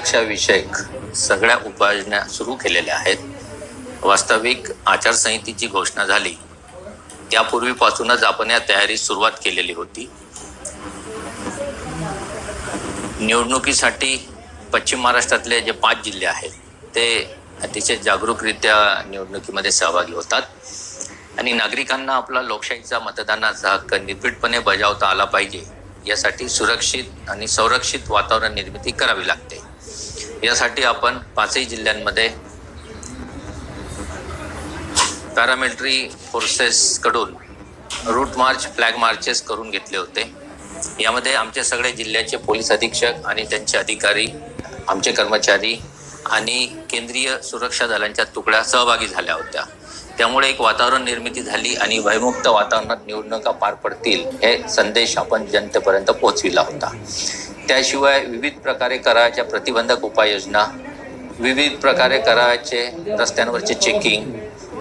सुरक्षाविषयक सगळ्या उपाययोजना सुरू केलेल्या आहेत. वास्तविक आचारसंहितेची घोषणा झाली. त्यापूर्वीपासूनच आपण या तयारीस सुरुवात केलेली होती. निवडणुकीसाठी पश्चिम महाराष्ट्रातले जे पाच जिल्हे आहेत ते अतिशय जागरूकरित्या निवडणुकीमध्ये सहभागी होतात. आणि नागरिकांना आपला लोकशाहीचा मतदानाचा हक्क निर्भीडपणे बजावता आला पाहिजे यासाठी सुरक्षित आणि संरक्षित वातावरण निर्मिती करावी लागते. यासाठी आपण पाचही जिल्ह्यांमध्ये पॅरामिलिटरी फोर्सेसकडून रूट मार्च फ्लॅग मार्चेस करून घेतले होते. यामध्ये आमचे सगळे जिल्ह्याचे पोलीस अधीक्षक आणि त्यांचे अधिकारी आमचे कर्मचारी आणि केंद्रीय सुरक्षा दलांच्या तुकड्या सहभागी झाल्या होत्या. त्यामुळे एक वातावरण निर्मिती झाली आणि भयमुक्त वातावरणात निवडणुका पार पडतील हे संदेश आपण जनतेपर्यंत पोहोचविला होता. त्याशिवाय विविध प्रकारे कराच्या प्रतिबंधक उपाययोजना विविध प्रकारे कराचे रस्त्यांवरचे चेकिंग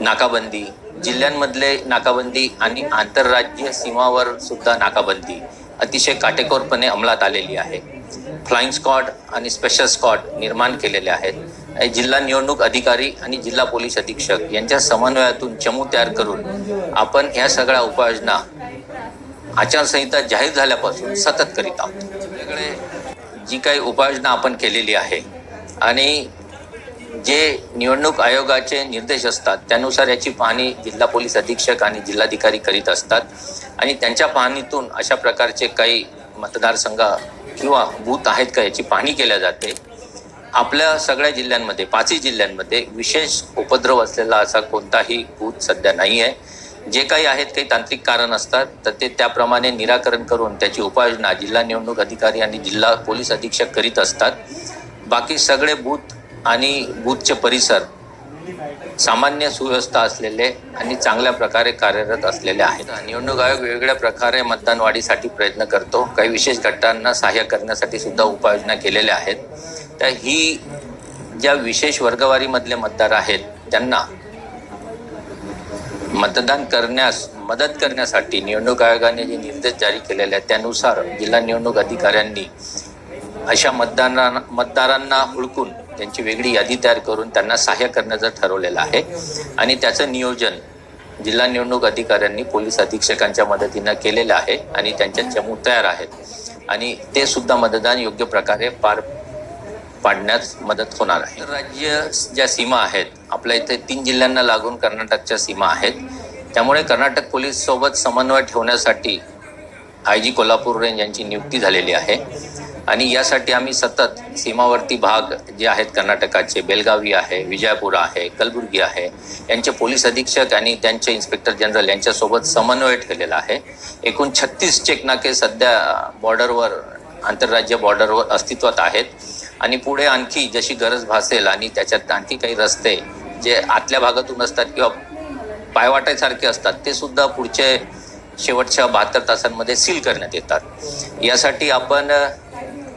नाकाबंदी जिल्ह्यांमधले नाकाबंदी आणि आंतरराज्य सीमावर सुद्धा नाकाबंदी अतिशय काटेकोरपणे अंमलात आलेली आहे. फ्लाइंग स्कॉट आणि स्पेशल स्कॉट निर्माण केलेले आहेत. जिल्हा निवडणूक अधिकारी आणि जिल्हा पोलीस अधीक्षक यांच्या समन्वयातून चमू तयार करून आपण या सगळ्या उपाययोजना आचारसंहिता जाहीर झाल्यापासून सतत करीत आहोत. वेगवेगळे जी काही उपाययोजना आपण केलेली आहे आणि जे निवडणूक आयोगाचे निर्देश असतात त्यानुसार याची पाहणी जिल्हा पोलीस अधीक्षक आणि जिल्हाधिकारी करीत असतात. आणि त्यांच्या पाहणीतून अशा प्रकारचे काही मतदारसंघ किंवा बूथ आहेत का याची पाहणी केल्या जाते. आपल्या सगळ्या जिल्ह्यांमध्ये पाचही जिल्ह्यांमध्ये विशेष उपद्रव असलेला असा कोणताही बूथ सध्या नाही आहे जे काही आहेत काही तांत्रिक कारण असतात तर ते त्याप्रमाणे निराकरण करून त्याची उपाययोजना जिल्हा निवडणूक अधिकारी आणि जिल्हा पोलीस अधीक्षक करीत असतात. बाकी सगळे बूथ आणि बूथचे परिसर सामान्य सुव्यवस्था असलेले आणि चांगल्या प्रकारे कार्यरत असलेले आहेत. निवडणूक आयोग वेगवेगळ्या प्रकारे मतदान वाढीसाठी प्रयत्न करतो. काही विशेष घटनांना सहाय्य करण्यासाठी सुद्धा उपाययोजना केलेल्या आहेत. तर ही ज्या विशेष वर्गवारीमधले मतदार आहेत त्यांना मतदान करण्यास मदत करण्यासाठी निवडणूक आयोगाने जे निर्देश जारी केलेले आहेत त्यानुसार जिल्हा निवडणूक अधिकाऱ्यांनी अशा मतदारांना मतदारांना हुडकून त्यांची वेगळी यादी तयार करून त्यांना सहाय्य करण्याचं ठरवलेलं आहे. आणि त्याचं नियोजन जिल्हा निवडणूक अधिकाऱ्यांनी पोलीस अधीक्षकांच्या मदतीनं केलेलं आहे आणि त्यांच्या चमू तयार आहेत. आणि ते सुद्धा मतदान योग्य प्रकारे पार पाडण्यास मदत होणार आहे. राज्य ज्या सीमा आहेत आपल्या इथे तीन जिल्ह्यांना लागून कर्नाटकच्या सीमा आहेत. त्यामुळे कर्नाटक पोलीस सोबत समन्वय ठेवण्यासाठी आय जी कोल्हापूर रेंज यांची नियुक्ती झालेली आहे. आणि यासाठी आम्ही सतत सीमावर्ती भाग जे आहेत कर्नाटकाचे बेलगावी आहे विजयपुरा आहे कलबुर्गी आहे यांचे पोलीस अधीक्षक आणि त्यांचे इन्स्पेक्टर जनरल यांच्यासोबत समन्वय ठेवलेला आहे. एकूण छत्तीस चेकनाके सध्या बॉर्डरवर आंतरराज्य बॉर्डरवर अस्तित्वात आहेत. आणि पुढे आणखी जशी गरज भासेल आणि त्याच्यात आणखी काही रस्ते जे आतल्या भागातून असतात किंवा पायवाटासारखे असतात ते सुद्धा पुढचे शेवटच्या बहात्तर तासांमध्ये सील करण्यात येतात. यासाठी आपण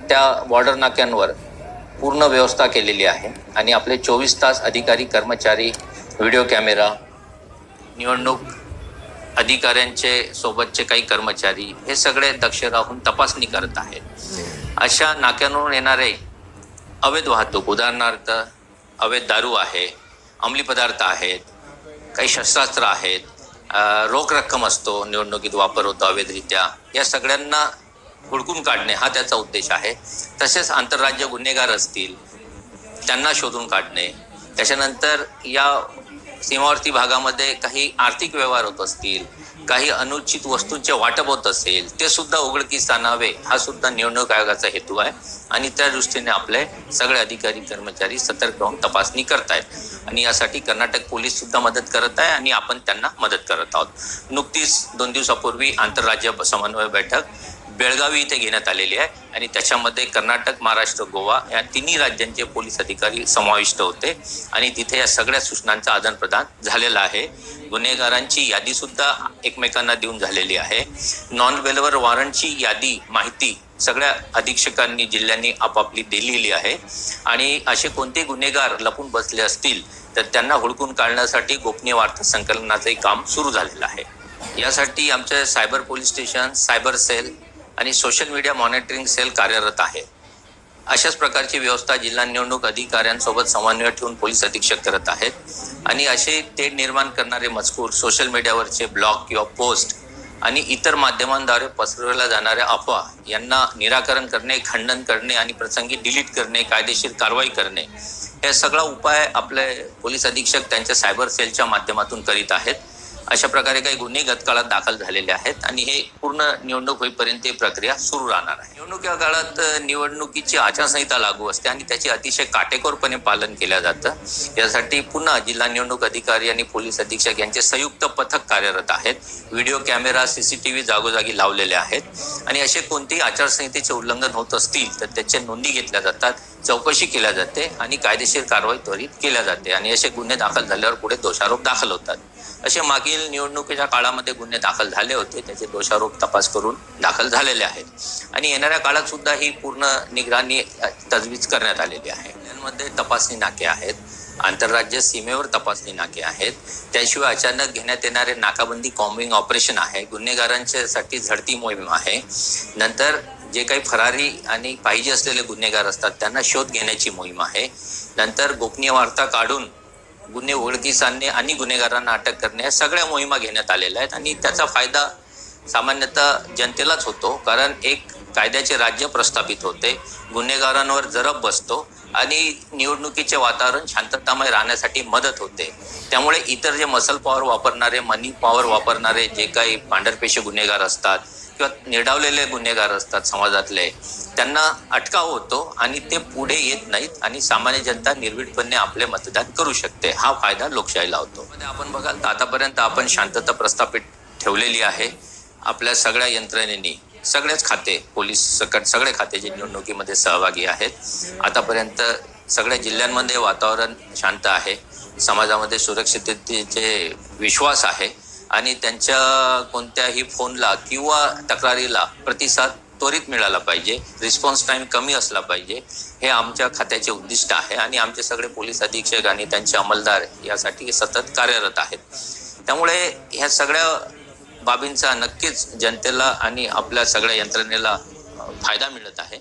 त्या बॉर्डर नाक्यांवर पूर्ण व्यवस्था केलेली आहे आणि आपले चोवीस तास अधिकारी कर्मचारी व्हिडिओ कॅमेरा निवडणूक अधिकाऱ्यांचे सोबतचे काही कर्मचारी हे सगळे दक्ष राहून तपासणी करत आहेत. अशा नाक्यांवरून येणारे अवैध वाहतूक उदाहरणार्थ अवैध दारू आहे अंमली पदार्थ आहेत काही शस्त्रास्त्र आहेत रोख रक्कम असतो निवडणुकीत वापर होतो अवैधरित्या. या सगळ्यांना हुडकून काढणे हा त्याचा उद्देश आहे. तसेच आंतरराज्य गुन्हेगार असतील त्यांना शोधून काढणे. त्याच्यानंतर या सीमावर्ती भागामध्ये काही आर्थिक व्यवहार होत असतील काही अनुचित वस्तूंचे वाटप होत असेल ते सुद्धा उघडकीस आणावे हा सुद्धा निवडणूक आयोगाचा हेतू आहे. आणि त्या दृष्टीने आपले सगळे अधिकारी कर्मचारी सतर्क राहून तपासणी करतायत. आणि यासाठी कर्नाटक पोलीस सुद्धा मदत करत आहे आणि आपण त्यांना मदत करत आहोत. नुकतीच दोन दिवसापूर्वी आंतरराज्य समन्वय बैठक बेळगावी इथे घेण्यात आलेली आहे. आणि त्याच्यामध्ये कर्नाटक महाराष्ट्र गोवा या तिन्ही राज्यांचे पोलीस अधिकारी समाविष्ट होते. आणि तिथे या सगळ्या सूचनांचं आदानप्रदान झालेलं आहे. गुन्हेगारांची यादी सुद्धा एकमेकांना देऊन झालेली आहे. नॉन वेलवर वॉरंटची यादी माहिती सगळ्या अधीक्षकांनी जिल्ह्यांनी आपापली दिलेली आहे. आणि असे कोणते गुन्हेगार लपून बसले असतील तर त्यांना हुडकून काढण्यासाठी गोपनीय वार्ता संकलनाचंही काम सुरू झालेलं आहे. यासाठी आमचे cyber police station cyber cell आणि सोशल मीडिया मॉनिटरिंग सेल कार्यरत आहे. अशाच प्रकारची व्यवस्था जिल्हा निवडणूक अधिकाऱ्यांसोबत समन्वय ठेवून पोलीस अधीक्षक करत आहेत. आणि असे ते निर्माण करणारे मजकूर सोशल मीडियावरचे ब्लॉग किंवा पोस्ट आणि इतर माध्यमांद्वारे पसरवल्या जाणाऱ्या अफवा यांना निराकरण करणे खंडन करणे आणि प्रसंगी डिलीट करणे कायदेशीर कारवाई करणे हे सगळा उपाय आपले पोलीस अधीक्षक त्यांच्या सायबर सेलच्या माध्यमातून करीत आहेत. अशा प्रकारे काही गुन्हे गतकाळात दाखल झालेले आहेत आणि हे पूर्ण निवडणूक होईपर्यंत ही प्रक्रिया सुरू राहणार आहे. निवडणूक या काळात निवडणुकीची आचारसंहिता लागू असते आणि त्याचे अतिशय काटेकोरपणे पालन केलं जातं. यासाठी पुन्हा जिल्हा निवडणूक अधिकारी आणि पोलीस अधीक्षक यांचे संयुक्त पथक कार्यरत आहेत. व्हिडिओ कॅमेरा सीसीटीव्ही जागोजागी लावलेले आहेत. आणि असे कोणतेही आचारसंहितेचे उल्लंघन होत असतील तर त्याच्या नोंदी घेतल्या जातात. चौकशी केल्या जाते आणि कायदेशीर कारवाई त्वरित केल्या जाते. आणि असे गुन्हे दाखल झाल्यावर पुढे दोषारोप दाखल होतात. असे मागील निवडणुकीच्या काळामध्ये गुन्हे दाखल झाले होते. त्याचे दोषारोप तपास करून दाखल झालेले आहेत. आणि येणाऱ्या काळात सुद्धा ही पूर्ण निगराणी तजवीज करण्यात आलेली आहे. जिल्ह्यांमध्ये तपासणी नाके आहेत. आंतरराज्य सीमेवर तपासणी नाके आहेत. त्याशिवाय अचानक घेण्यात येणारे नाकाबंदी कॉम्बिंग ऑपरेशन आहे. गुन्हेगारांच्यासाठी झडती मोहीम आहे. नंतर जे काही फरारी आणि पाहिजे असलेले गुन्हेगार असतात त्यांना शोध घेण्याची मोहीम आहे. नंतर गोपनीय वार्ता काढून गुन्हे ओळखीस आणणे आणि गुन्हेगारांना अटक करणे या सगळ्या मोहिमा घेण्यात आलेल्या आहेत आणि त्याचा फायदा सामान्यतः जनतेलाच होतो. कारण एक कायद्याचे राज्य प्रस्थापित होते गुन्हेगारांवर जरब बसतो आणि निवडणुकीचे वातावरण शांततामय राहण्यासाठी मदत होते. त्यामुळे इतर जे मसल पॉवर वापरणारे मनी पॉवर वापरणारे जे काही पांढरपेशी गुन्हेगार असतात किंवा निर्डावलेले गुन्हेगार असतात समाजातले त्यांना अटकाव होतो आणि ते पुढे येत नाहीत आणि सामान्य जनता निर्भीडपणे आपले मतदान करू शकते. हा फायदा लोकशाहीला होतो. आपण बघाल तर आतापर्यंत आपण शांतता प्रस्थापित ठेवलेली आहे. आपल्या सगळ्या यंत्रणेनी सगळेच खाते पोलीस सकट सगळे खाते जे निवडणुकीमध्ये सहभागी आहेत आतापर्यंत सगळ्या जिल्ह्यांमध्ये वातावरण शांत आहे. समाजामध्ये सुरक्षिततेचे विश्वास आहे. आणि त्यांच्या कोणत्याही फोनला किंवा तक्रारीला प्रतिसाद त्वरित मिळाला पाहिजे रिस्पॉन्स टाइम कमी असला पाहिजे हे आमच्या खात्याचे उद्दिष्ट आहे आणि आमचे सगळे पोलीस अधीक्षक आणि त्यांचे अंमलदार यासाठी सतत कार्यरत आहेत. त्यामुळे ह्या सगळ्या बाबींचा नक्कीच जनतेला आणि आपल्या सगळ्या यंत्रणेला फायदा मिळत आहे.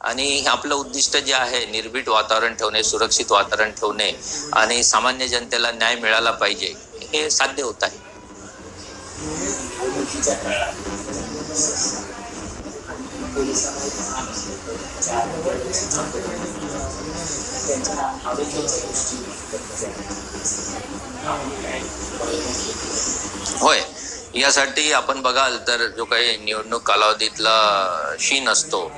आणि आपलं उद्दिष्ट जे आहे निर्भीड वातावरण ठेवणे सुरक्षित वातावरण ठेवणे आणि सामान्य जनतेला न्याय मिळाला पाहिजे हे साध्य होत आहे. होय यासाठी आपण बघाल तर जो काही निवडणूक कालावधीतला शीन असतो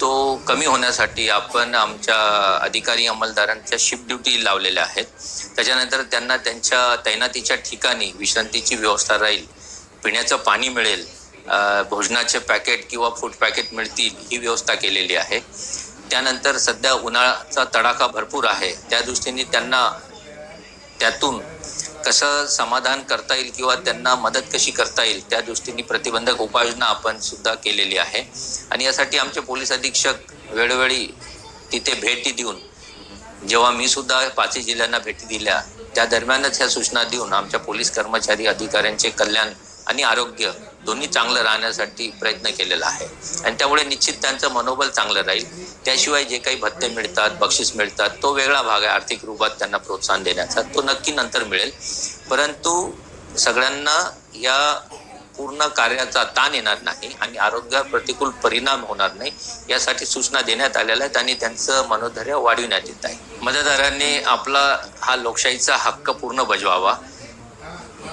तो कमी होण्यासाठी आपण आमच्या अधिकारी अंमलदारांच्या शिफ्ट ड्युटी लावलेल्या आहेत. त्याच्यानंतर त्यांना त्यांच्या तैनातीच्या ठिकाणी विश्रांतीची व्यवस्था राहील. पिण्याचं पाणी मिळेल भोजनाचे पॅकेट किंवा फूड पॅकेट मिळतील ही व्यवस्था केलेली आहे. त्यानंतर सध्या उन्हाळ्याचा तडाखा भरपूर आहे. त्या दृष्टीने त्यांना त्यातून कसं समाधान करता येईल किंवा त्यांना मदत कशी करता येईल त्या दृष्टीने प्रतिबंधक उपाययोजना आपण सुद्धा केलेली आहे. आणि यासाठी आमचे पोलीस अधीक्षक वेळोवेळी तिथे भेटी देऊन जेव्हा मी सुद्धा पाचही जिल्ह्यांना भेटी दिल्या त्या दरम्यानच ह्या सूचना देऊन आमच्या पोलीस कर्मचारी अधिकाऱ्यांचे कल्याण आणि आरोग्य दोन्ही चांगलं राहण्यासाठी प्रयत्न केलेला आहे. आणि त्यामुळे निश्चित त्यांचं मनोबल चांगलं राहील. त्याशिवाय जे काही भत्ते मिळतात बक्षीस मिळतात तो वेगळा भाग आहे. आर्थिक रूपात त्यांना प्रोत्साहन देण्याचा. तो नक्की नंतर मिळेल. परंतु सगळ्यांना या पूर्ण कार्याचा ताण येणार नाही आणि आरोग्यावर प्रतिकूल परिणाम होणार नाही यासाठी सूचना देण्यात आलेल्या आहेत आणि त्यांचं मनोधैर्य वाढविण्यात येत आहे. मतदारांनी आपला हा लोकशाहीचा हक्क पूर्ण बजवावा.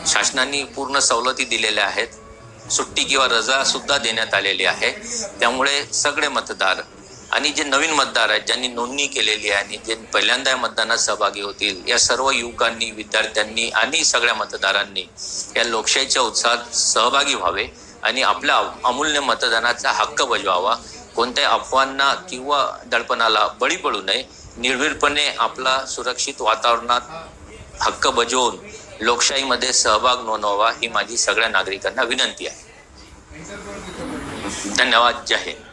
शासनाने पूर्ण सवलती दिलेल्या आहेत. सुट्टी किंवा रजा सुद्धा देण्यात आलेली आहे. त्यामुळे सगळे मतदार आणि जे नवीन मतदार आहेत ज्यांनी नोंदणी केलेली आहे आणि जे पहिल्यांदा या मतदानात सहभागी होतील या सर्व युवकांनी विद्यार्थ्यांनी आणि सगळ्या मतदारांनी या लोकशाहीच्या उत्साहात सहभागी व्हावे आणि आपल्या अमूल्य मतदानाचा हक्क बजवावा. कोणत्याही अफवांना किंवा दडपणाला बळी पडू नये. निर्भीडपणे आपला सुरक्षित वातावरणात हक्क बजवून लोकशाहीमध्ये सहभाग नोंदवावा ही माझी सगळ्या नागरिकांना विनंती आहे. धन्यवाद. जय हिंद.